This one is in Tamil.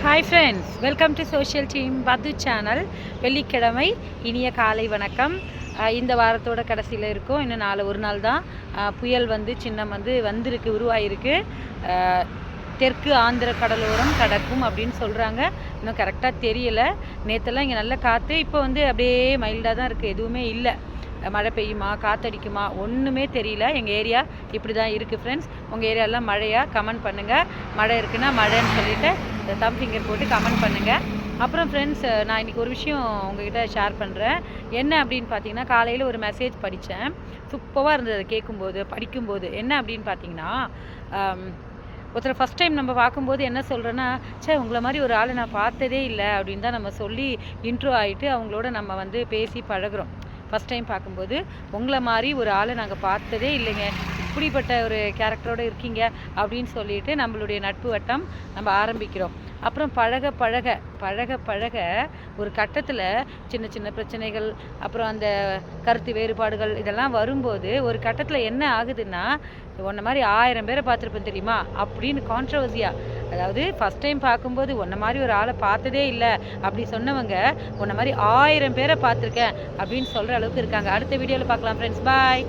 Hi friends welcome to social team பத்து சேனல் வெள்ளிக்கிழமை இனிய காலை வணக்கம். இந்த வாரத்தோட கடைசியில் இருக்கும். இன்னும் நாலு ஒரு நாள் தான். புயல் வந்து சின்னம் வந்து வந்திருக்கு உருவாயிருக்கு. தெற்கு ஆந்திர கடலோரம் கடக்கும் அப்படின்னு சொல்கிறாங்க இன்னும் கரெக்டாக தெரியல. நேற்றெல்லாம் இங்கே நல்ல காற்று இப்போ வந்து அப்படியே மைல்டாக தான் இருக்குது எதுவுமே இல்லை. மழை பெய்யுமா காத்தடிக்குமா ஒன்றுமே தெரியல. எங்கள் ஏரியா இப்படி தான் இருக்குது ஃப்ரெண்ட்ஸ் உங்கள் ஏரியாலாம் மழையாக கமெண்ட் பண்ணுங்கள் மழை இருக்குன்னா மழைன்னு சொல்லிவிட்டு இந்த தம் ஃபிங்கர் போட்டு கமெண்ட் பண்ணுங்கள் அப்புறம் ஃப்ரெண்ட்ஸ் நான் இன்றைக்கி ஒரு விஷயம் உங்ககிட்ட ஷேர் பண்ணுறேன் என்ன அப்படின்னு பார்த்தீங்கன்னா காலையில் ஒரு மெசேஜ் படித்தேன் சூப்பராக இருந்தது கேட்கும்போது படிக்கும்போது. என்ன அப்படின்னு பார்த்தீங்கன்னா ஒருத்தரை ஃபஸ்ட் டைம் நம்ம பார்க்கும்போது என்ன சொல்கிறேன்னா சே உங்களை மாதிரி ஒரு ஆளை நான் பார்த்ததே இல்லை அப்படின்னு தான் நம்ம சொல்லி இன்ட்ரோ ஆகிட்டு அவங்களோட நம்ம வந்து பேசி பழகுறோம். ஃபஸ்ட் டைம் பார்க்கும்போது உங்களை மாதிரி ஒரு ஆளை நாங்கள் பார்த்ததே இல்லைங்க. இப்படிப்பட்ட ஒரு கேரக்டரோடு இருக்கீங்க அப்படின்னு சொல்லிட்டு நம்மளுடைய நட்பு வட்டம் நம்ம ஆரம்பிக்கிறோம். அப்புறம் பழக பழக பழக பழக ஒரு கட்டத்தில் சின்ன சின்ன பிரச்சனைகள் அப்புறம் அந்த கருத்து வேறுபாடுகள் இதெல்லாம் வரும்போது ஒரு கட்டத்தில் என்ன ஆகுதுன்னா உன்ன மாதிரி ஆயிரம் பேரை பார்த்துருப்பேன் தெரியுமா? அப்படின்னு கான்ட்ரவர்சியாக அதாவது ஃபஸ்ட் டைம் பார்க்கும்போது உன்ன மாதிரி ஒரு ஆளை பார்த்ததே இல்லை அப்படி சொன்னவங்க உன்ன மாதிரி ஆயிரம் பேரை பார்த்துருக்கேன் அப்படின்னு சொல்கிற அளவுக்கு இருக்காங்க. அடுத்த வீடியோவில் பார்க்கலாம் ஃப்ரெண்ட்ஸ் பாய்